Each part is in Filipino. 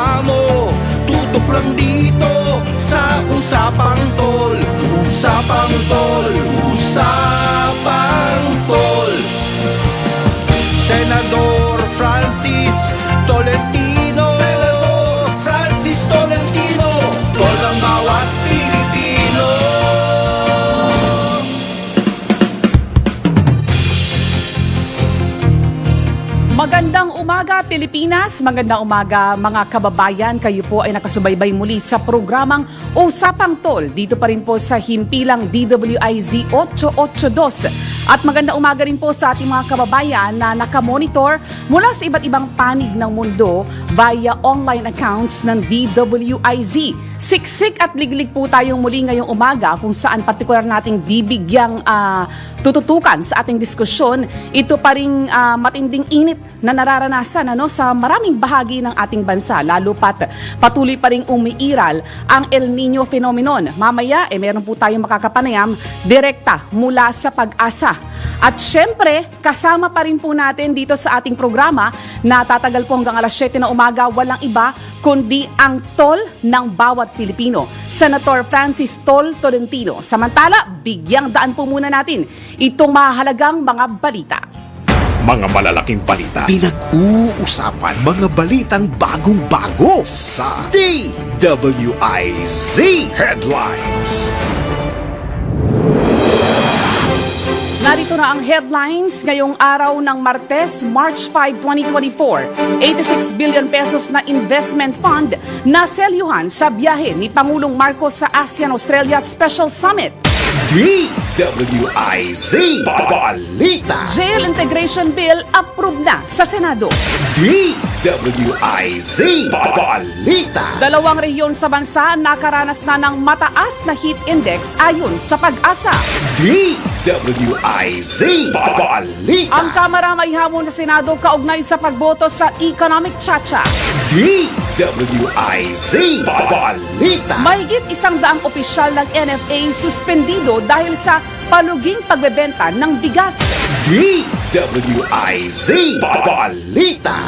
Amo, tutok lang dito sa Usapang Tol. Usapang Tol, Usapang Tol. Senador Francis Tolentino. Senador Francis Tolentino. Tol ng bawat Pilipino. Magandang umaga Pilipinas, magandang umaga mga kababayan. Kayo po ay nakasubaybay muli sa programang Usapang Tol. Dito pa rin po sa himpilang DWIZ 882. At magandang umaga rin po sa ating mga kababayan na nakamonitor mula sa iba't ibang panig ng mundo via online accounts ng DWIZ. Siksik at liglig po tayong muli ngayong umaga kung saan partikular nating bibigyang ah, tututukan sa ating diskusyon. Ito pa rin ah, matinding init na nararanasan ano, sa maraming bahagi ng ating bansa, lalo pat patuloy pa rin umiiral ang El Nino phenomenon. Mamaya, eh, meron po tayong makakapanayam direkta mula sa pag-asa. At syempre, kasama pa rin po natin dito sa ating programa na tatagal po hanggang alas 7 na umaga, walang iba kundi ang tol ng bawat Pilipino, Senator Francis Tol Tolentino. Samantala, bigyang daan po muna natin itong mahalagang mga balita. Mga malalaking balita. Pinag-uusapan mga balitang bagong-bago sa DWIZ Headlines. Na ang headlines ngayong araw ng Martes, March 5, 2024. 86 billion pesos na investment fund na selyuhan sa biyahe ni Pangulong Marcos sa ASEAN-Australia Special Summit. DWIZ Balita. Jail Integration Bill approved na sa Senado. DWIZ Balita. Dalawang rehiyon sa bansa nakaranas na ng mataas na heat index ayon sa pag-asa. DWIZ Balita. Ang Kamara may hamon sa Senado kaugnay sa pagboto sa economic chacha. DWIZ Balita. Mahigit isang daang opisyal ng NFA suspendido dahil sa paluging pagbebenta ng bigas. DWIZ Balita.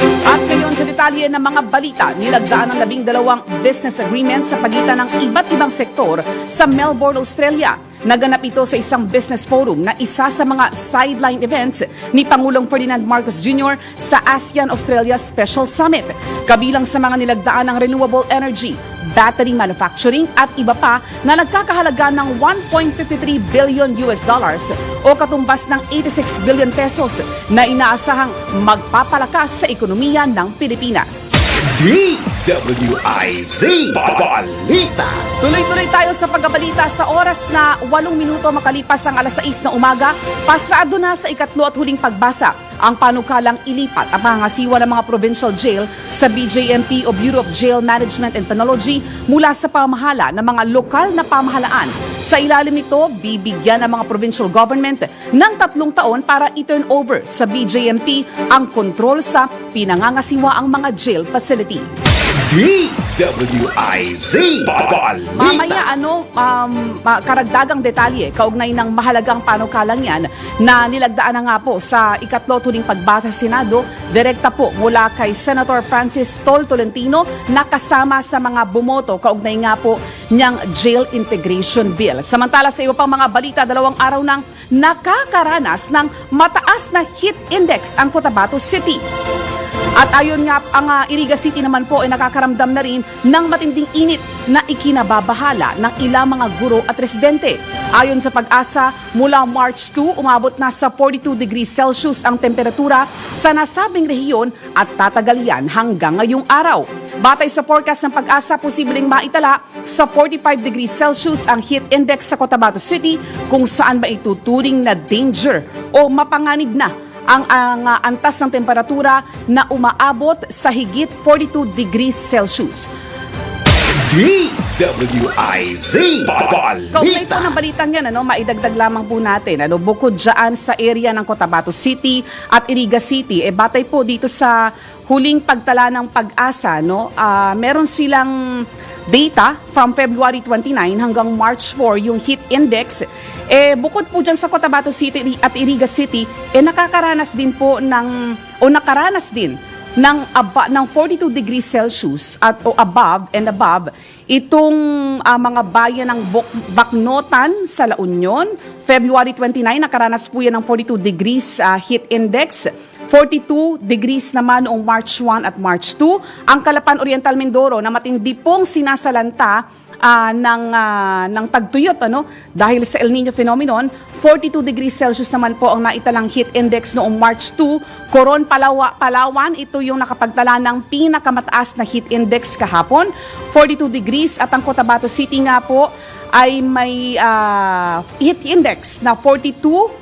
At ngayon sa detalye ng mga balita, nilagdaan ng labing dalawang business agreement sa pagitan ng iba't ibang sektor sa Melbourne, Australia. Naganap ito sa isang business forum na isa sa mga sideline events ni Pangulong Ferdinand Marcos Jr. sa ASEAN-Australia Special Summit. Kabilang sa mga nilagdaan ng renewable energy, battery manufacturing at iba pa na nagkakahalaga ng 1.53 billion US dollars o katumbas ng 86 billion pesos na inaasahang magpapalakas sa ekonomiya ng Pilipinas. DWIZ Balita. Tuloy-tuloy tayo sa pagbabalita sa oras na 8 minuto makalipas ang alas 6 na umaga, pasado na sa ikatlo at huling pagbasa ang panukalang ilipat ang pangasiwa ng mga provincial jail sa BJMP o Bureau of Jail Management and Penology mula sa pamahala ng mga lokal na pamahalaan. Sa ilalim nito, bibigyan ng mga provincial government ng tatlong taon para i-turn over sa BJMP ang kontrol sa pinangangasiwa ang mga jail facility. DWIZ Balita. Mamaya ano, um, karagdagang detalye kaugnay ng mahalagang panukalang yan na nilagdaan na nga po sa ikatlo tuling pagbasa sa Senado, direkta po mula kay Senator Francis Tol Tolentino na kasama sa mga bumoto kaugnay nga po niyang jail integration bill. Samantala sa iba pang mga balita, dalawang araw nang nakakaranas ng mataas na heat index ang Cotabato City. At ayon nga, ang uh, Iriga City naman po ay nakakaramdam na rin ng matinding init na ikinababahala ng ilang mga guro at residente. Ayon sa pag-asa, mula March 2, umabot na sa 42 degrees Celsius ang temperatura sa nasabing rehiyon at tatagal yan hanggang ngayong araw. Batay sa forecast ng pag-asa, posibleng maitala sa 45 degrees Celsius ang heat index sa Cotabato City kung saan ba ituturing na danger o mapanganib na ang, ang ah, antas ng temperatura na umaabot sa higit 42 degrees Celsius. DWIZ Balita. ng balitang yan, ano, maidagdag lamang po natin. Ano, bukod dyan sa area ng Cotabato City at Iriga City, eh, batay po dito sa huling pagtala ng pag-asa, no, ah, meron silang data from February 29 hanggang March 4, yung heat index, eh, bukod po dyan sa Cotabato City at Iriga City, eh, nakakaranas din po ng, o nakaranas din ng, aba, ng 42 degrees Celsius at o above and above itong ah, mga bayan ng Bok- Baknotan sa La Union. February 29, nakaranas po yan ng 42 degrees ah, heat index. 42 degrees naman noong March 1 at March 2. Ang Calapan Oriental Mindoro na matindi pong sinasalanta ah, ng, ah, ng tagtuyot ano? dahil sa El Nino phenomenon. 42 degrees Celsius naman po ang naitalang heat index noong March 2. Coron, Palawa, Palawan, ito yung nakapagtala ng pinakamataas na heat index kahapon. 42 degrees at ang Cotabato City nga po ay may ah, heat index na 42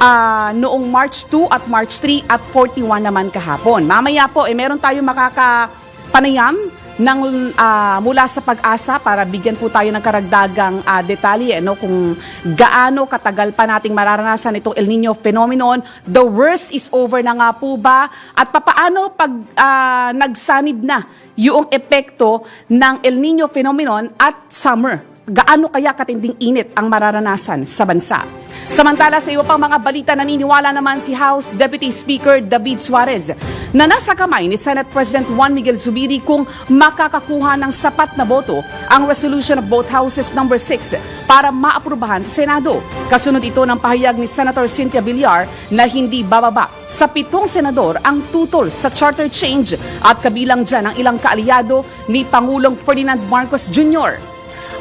ah, noong March 2 at March 3 at 41 naman kahapon. Mamaya po, eh, meron tayong makakapanayam ng, ah, mula sa pag-asa para bigyan po tayo ng karagdagang ah, detalye no, kung gaano katagal pa nating mararanasan itong El Nino phenomenon. The worst is over na nga po ba? At papaano pag ah, nagsanib na yung epekto ng El Nino phenomenon at summer? gaano kaya katinding init ang mararanasan sa bansa. Samantala sa iba pang mga balita naniniwala naman si House Deputy Speaker David Suarez na nasa kamay ni Senate President Juan Miguel Zubiri kung makakakuha ng sapat na boto ang resolution of both houses number 6 para maaprubahan sa Senado. Kasunod ito ng pahayag ni Senator Cynthia Villar na hindi bababa sa pitong senador ang tutol sa charter change at kabilang dyan ang ilang kaalyado ni Pangulong Ferdinand Marcos Jr.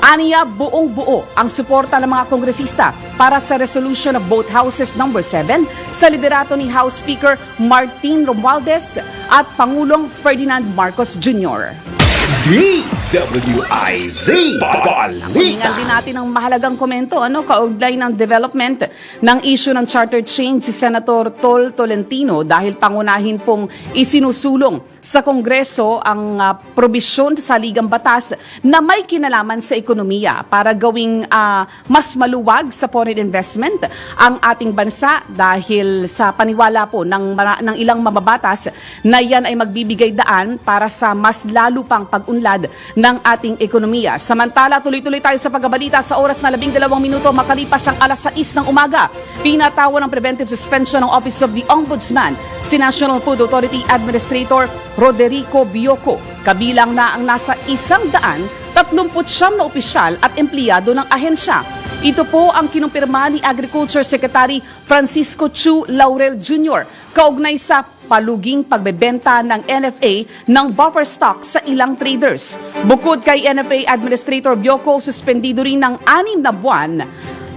Aniya buong buo ang suporta ng mga kongresista para sa resolution of both houses number 7 sa liderato ni House Speaker Martin Romualdez at Pangulong Ferdinand Marcos Jr. DWIZ Hiningan Balita. din natin ng mahalagang komento ano kaugnay ng development ng issue ng charter change si Senator Tol Tolentino dahil pangunahin pong isinusulong sa Kongreso ang ah, probisyon sa ligang batas na may kinalaman sa ekonomiya para gawing ah, mas maluwag sa foreign investment ang ating bansa dahil sa paniwala po ng, ng ilang mababatas na yan ay magbibigay daan para sa mas lalo pang pag-unlad ng ating ekonomiya. Samantala, tuloy-tuloy tayo sa pagbabalita sa oras na labing dalawang minuto makalipas ang alas 6 ng umaga. Pinatawan ng preventive suspension ng Office of the Ombudsman si National Food Authority Administrator Roderico Bioco. Kabilang na ang nasa isang daan 39 na opisyal at empleyado ng ahensya. Ito po ang kinumpirma ni Agriculture Secretary Francisco Chu Laurel Jr. kaugnay sa paluging pagbebenta ng NFA ng buffer stock sa ilang traders. Bukod kay NFA Administrator Bioco, suspendido rin ng anim na buwan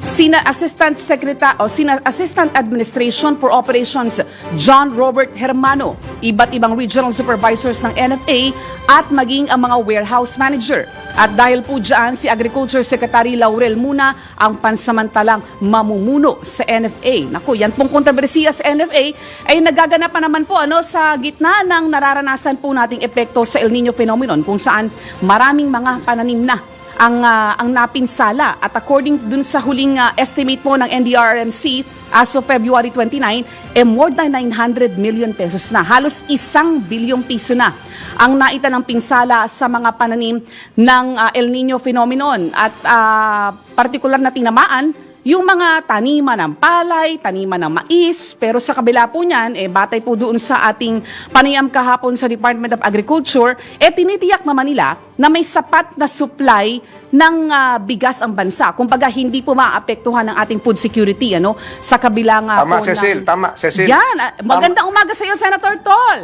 Sina Assistant Secretary o Sina Assistant Administration for Operations John Robert Hermano, iba't ibang regional supervisors ng NFA at maging ang mga warehouse manager. At dahil po dyan, si Agriculture Secretary Laurel Muna ang pansamantalang mamumuno sa NFA. Naku, yan pong kontrobersiya sa NFA ay nagaganap pa naman po ano, sa gitna ng nararanasan po nating epekto sa El Nino phenomenon kung saan maraming mga pananim na ang ah, ang napinsala at according dun sa huling ah, estimate po ng NDRRMC as of February 29 eh more than 900 million pesos na. Halos isang bilyong piso na ang naita ng pinsala sa mga pananim ng ah, El Nino phenomenon. At ah, partikular na tinamaan yung mga taniman ng palay, taniman ng mais, pero sa kabila po niyan, eh, batay po doon sa ating panayam kahapon sa Department of Agriculture, eh tinitiyak naman nila na may sapat na supply ng ah, bigas ang bansa. Kumbaga, hindi po maapektuhan ng ating food security ano, sa kabila nga Tama, po Cecil, ng... tama, Cecil. Yan, ah, magandang umaga sa iyo, Senator Tol.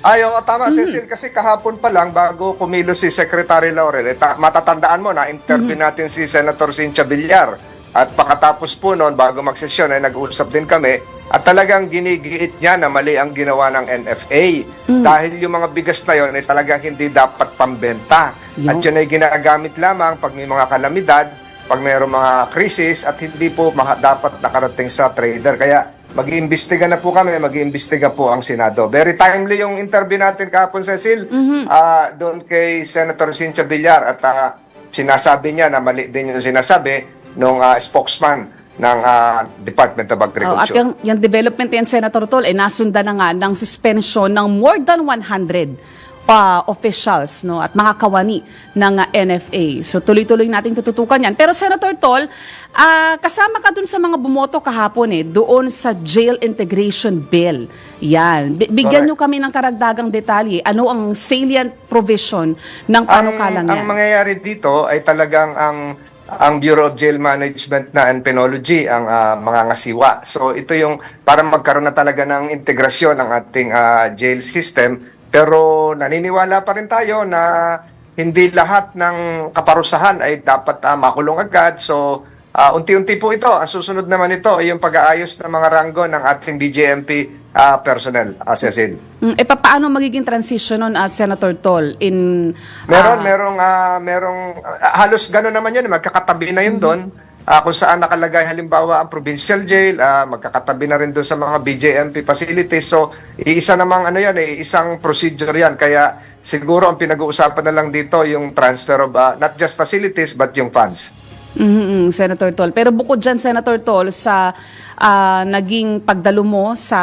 Ay, oo, tama, Mm-hmm. Cecil. Kasi kahapon pa lang, bago kumilos si Secretary Laurel, eh, ta- matatandaan mo na interview Mm-hmm. natin si Senator Cynthia Villar. At pakatapos po noon, bago magsesyon, ay nag-usap din kami. At talagang ginigiit niya na mali ang ginawa ng NFA. Mm. Dahil yung mga bigas na yon ay talagang hindi dapat pambenta. Yun. At yun ay ginagamit lamang pag may mga kalamidad, pag mayroong mga krisis, at hindi po dapat nakarating sa trader. Kaya mag-iimbestiga na po kami, mag-iimbestiga po ang Senado. Very timely yung interview natin kahapon, Cecil, ah, doon kay Senator Cynthia Villar at ah, sinasabi niya na mali din yung sinasabi ng spokesman ng ah, Department of Oh, at Agriculture. yung, yung development yan, Senator Tol, eh, nasunda na nga ng suspension ng more than 100 pa officials no at mga kawani ng ah, NFA. So tuloy-tuloy nating tututukan 'yan. Pero Senator Tol, ah, kasama ka dun sa mga bumoto kahapon eh doon sa jail integration bill. Yan. Bi- bigyan nyo kami ng karagdagang detalye. Ano ang salient provision ng panukalang ang, ang yan? mangyayari dito ay talagang ang ang Bureau of Jail Management na and Penology ang ah, mga ngasiwa. So ito yung para magkaroon na talaga ng integrasyon ng ating ah, jail system pero naniniwala pa rin tayo na hindi lahat ng kaparusahan ay dapat ah, makulong agad. So ah, unti-unti po ito. Ang susunod naman ito ay yung pag-aayos ng mga ranggo ng ating BJMP ah, personnel, uh, Cecil. Mm, e paano magiging transition nun, ah, Senator Tol? In, Meron, ah, merong, ah, merong, ah, halos gano'n naman yun, magkakatabi na yun doon. Ah, kung saan nakalagay halimbawa ang provincial jail, ah, magkakatabi na rin doon sa mga BJMP facilities. So, iisa namang ano yan, eh, isang procedure yan. Kaya siguro ang pinag-uusapan na lang dito yung transfer of ah, not just facilities but yung funds. Mhm, Senator Tol. Pero bukod dyan, Senator Tol, sa ah, naging pagdalo mo sa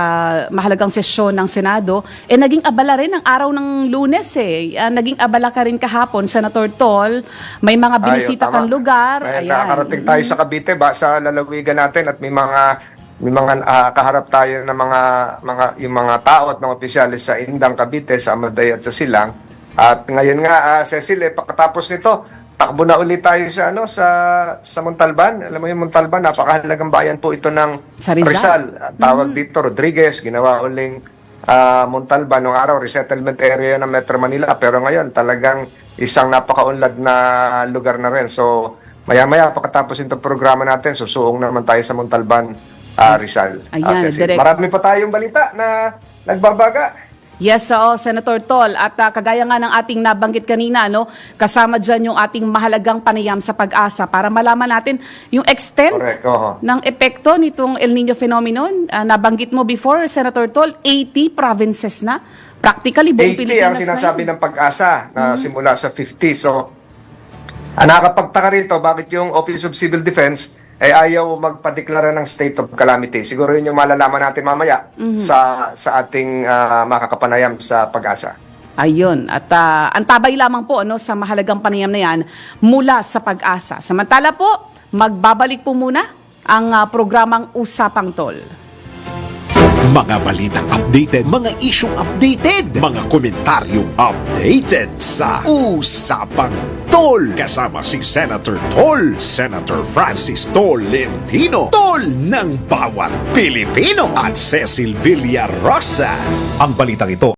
mahalagang sesyon ng Senado, eh naging abala rin ang araw ng lunes eh. Ah, naging abala ka rin kahapon, Senator Tol. May mga binisita Ayun, kang lugar. May Ayan. nakakarating tayo sa Cavite ba sa lalawigan natin at may mga may mga ah, kaharap tayo ng mga mga yung mga tao at mga opisyalis sa Indang Cavite, sa Amaday at sa Silang. At ngayon nga ah, Cecil, eh, pagkatapos nito, takbo na ulit tayo sa ano sa sa Montalban. Alam mo yung Montalban, napakahalagang bayan po ito ng Sa Rizal. At Tawag dito Rodriguez, ginawa uling ah, Montalban nung araw resettlement area ng Metro Manila pero ngayon talagang isang napakaunlad na lugar na rin. So maya-maya pagkatapos itong programa natin, susuong naman tayo sa Montalban, ah, Rizal. Ayan, Ah, Cecil. direct. Marami pa tayong balita na nagbabaga. Yes, oo, Senator Tol. At ah, kagaya nga ng ating nabanggit kanina, no, kasama dyan yung ating mahalagang panayam sa pag-asa para malaman natin yung extent Correct, oo. ng epekto nitong El Nino phenomenon. Ah, nabanggit mo before, Senator Tol, 80 provinces na. Practically, buong 80 Pilipinas ang sinasabi ng pag-asa na simula sa 50. So, ang nakakapagtaka rito, bakit yung Office of Civil Defense ay ayaw magpadeklara ng state of calamity. Siguro yun yung malalaman natin mamaya sa sa ating ah, makakapanayam sa pag-asa. Ayun. At ah, antabay lamang po ano, sa mahalagang panayam na yan mula sa pag-asa. Samantala po, magbabalik po muna ang ah, programang Usapang Tol. Mga balitang updated, mga isyong updated, mga komentaryong updated sa Usapang Tol. Kasama si Senator Tol, Senator Francis Tolentino, Tol ng bawat Pilipino at Cecil Villarosa. Ang balitang ito